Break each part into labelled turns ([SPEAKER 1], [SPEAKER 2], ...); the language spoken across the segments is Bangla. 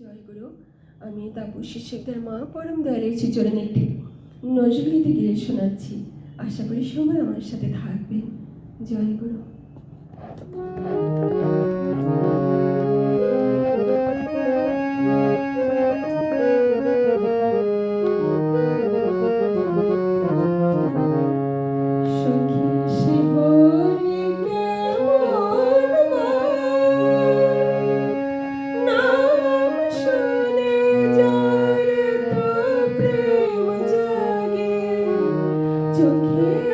[SPEAKER 1] জয়গুরু আমি তাপসী শেখের মা, পরম দয়ালের চরণ একটি নজরুলিতে গিয়ে শোনাচ্ছি। আশা করি সময় আমার সাথে থাকবেন। জয়গুরু to care.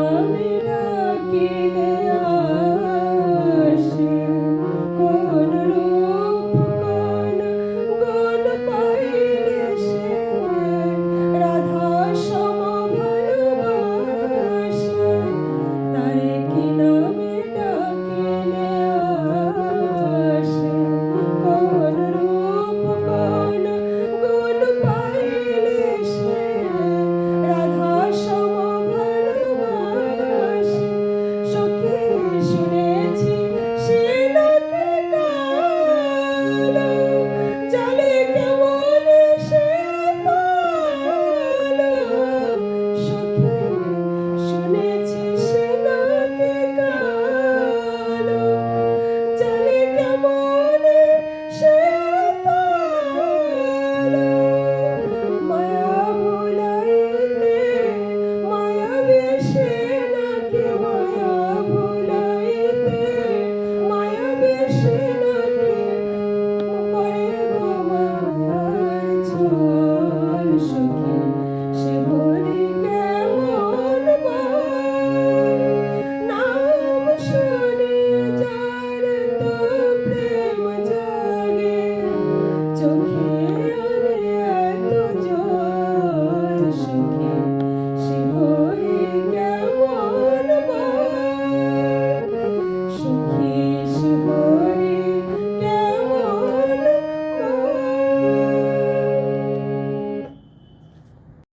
[SPEAKER 1] she was.